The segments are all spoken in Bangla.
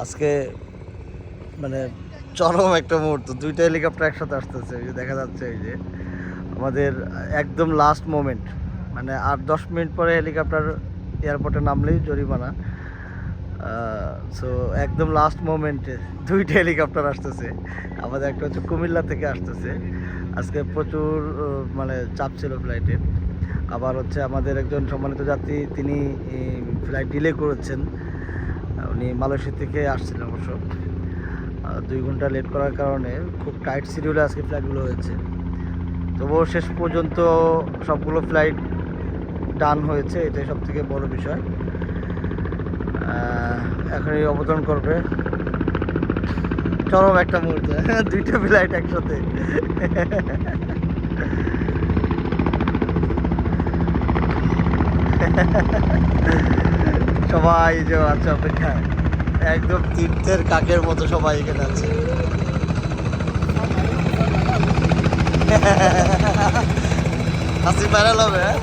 আজকে মানে চরম একটা মুহূর্ত। দুইটা হেলিকপ্টার একসাথে আসতেছে, এই যে দেখা যাচ্ছে এই যে। আমাদের একদম লাস্ট মোমেন্ট মানে আর দশ মিনিট পরে হেলিকপ্টার এয়ারপোর্টে নামলেই জরিমানা। সো একদম লাস্ট মোমেন্টে দুইটা হেলিকপ্টার আসতেছে। আমাদের একটা হচ্ছে কুমিল্লা থেকে আসতেছে। আজকে প্রচুর মানে চাপ ছিল ফ্লাইটে আবার হচ্ছে আমাদের একজন সম্মানিত যাত্রী, তিনি ফ্লাইট ডিলে করেছেন। উনি মালয়েশিয়া থেকে আসছিলেন অবশ্য। দুই ঘণ্টা লেট করার কারণে খুব টাইট শিডিউলে আজকে ফ্লাইটগুলো হয়েছে। তবুও শেষ পর্যন্ত সবগুলো ফ্লাইট ডান হয়েছে এটাই সব থেকে বড় বিষয়। আহ, এখন এই অবতরণ করবে। চরম একটা মুহূর্ত দুইটা ফ্লাইট একসাথে। সবাই যে আছে অপেক্ষায় একদম তীর্থের কাকের মতো সবাই এখানে আছে হাসি প্যারাল হবে হ্যাঁ?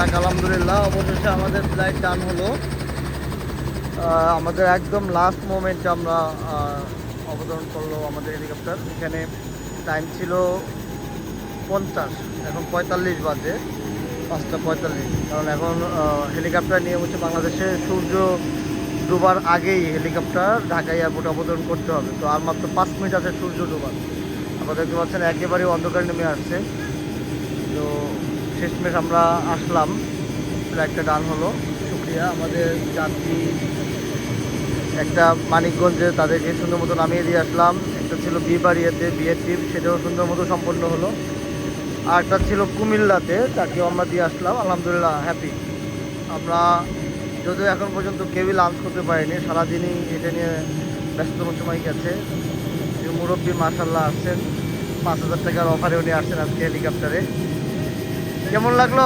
যাক, আলহামদুলিল্লাহ, অবশেষে আমাদের ফ্লাইট ডান হলো। আমাদের একদম লাস্ট মোমেন্টে আমরা অবতরণ করল আমাদের হেলিকপ্টার এখানে টাইম ছিল পঞ্চাশ, এখন পঁয়তাল্লিশ বাজে, পাঁচটা পঁয়তাল্লিশ। কারণ এখন হেলিকপ্টার নিয়ে হচ্ছে বাংলাদেশে সূর্য ডুবার আগেই হেলিকপ্টার ঢাকা এয়ারপোর্টে অবতরণ করতে হবে। তো আর মাত্র পাঁচ মিনিট আছে সূর্য ডুবার। আপনারা দেখতে পাচ্ছেন একেবারে অন্ধকার নেমে আসছে। শেষমেশ আমরা আসলাম। ফ্লাইটটা ডান হলো। শুক্রিয়া। আমাদের যাত্রী একটা মানিকগঞ্জে তাদেরকে সুন্দর মতো নামিয়ে দিয়ে আসলাম। একটা ছিল বিবাড়িয়াতে বিয়ের ট্রিপ সেটাও সুন্দর মতো সম্পন্ন হলো। আর একটা ছিল কুমিল্লাতে, তাকেও আমরা দিয়ে আসলাম। আলহামদুলিল্লাহ হ্যাপি আমরা যদিও এখন পর্যন্ত কেউই লাঞ্চ করতে পারিনি, সারাদিনই এটা নিয়ে ব্যস্ততম সময় গেছে। মুরব্বী মার্শাল্লাহ আসছেন পাঁচ হাজার টাকার অফারে উনি আসছেন আজকে হেলিকপ্টারে কেমন লাগল?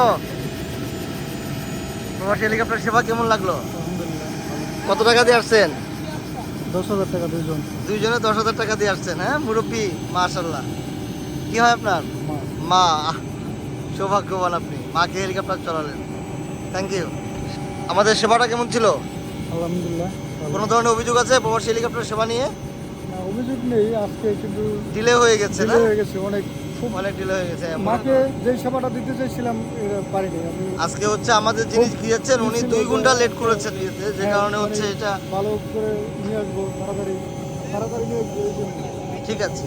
প্রবাসী হেলিকপ্টার সেবা কেমন লাগল? কত টাকা দিয়ে আসছেন? দশ হাজার টাকা দুইজন। দুইজনে দশ হাজার টাকা দিয়ে আসছেন হ্যাঁ? মুরব্বী মাশাল্লাহ কি হয় আপনার? মা। সৌভাগ্যবান আপনি। মাকে হেলিকপ্টার চলালেন থ্যাংক ইউ আমাদের সেবাটা কেমন ছিল? আলহামদুলিল্লাহ কোনো ধরনের অভিযোগ আছে প্রবাসী হেলিকপ্টার সেবা নিয়ে? অভিযোগ নেই আজকে কিন্তু ডিলে হয়ে গেছে না? হয়ে গেছে অনেক। খুব অনেক ডিলে হয়ে গেছে মাকে যে সেবাটা দিতে চাইছিলাম পারিনি আমি আজকে হচ্ছে আমাদের যিনি গিয়েছেন উনি দুই ঘণ্টা লেট করেছেন ইয়েতে যে হ্যাঁ, কারণে হচ্ছে এটা ভালো করে নিয়ে আসব তাড়াতাড়ি তাড়াতাড়ি নিয়ে। ঠিক আছে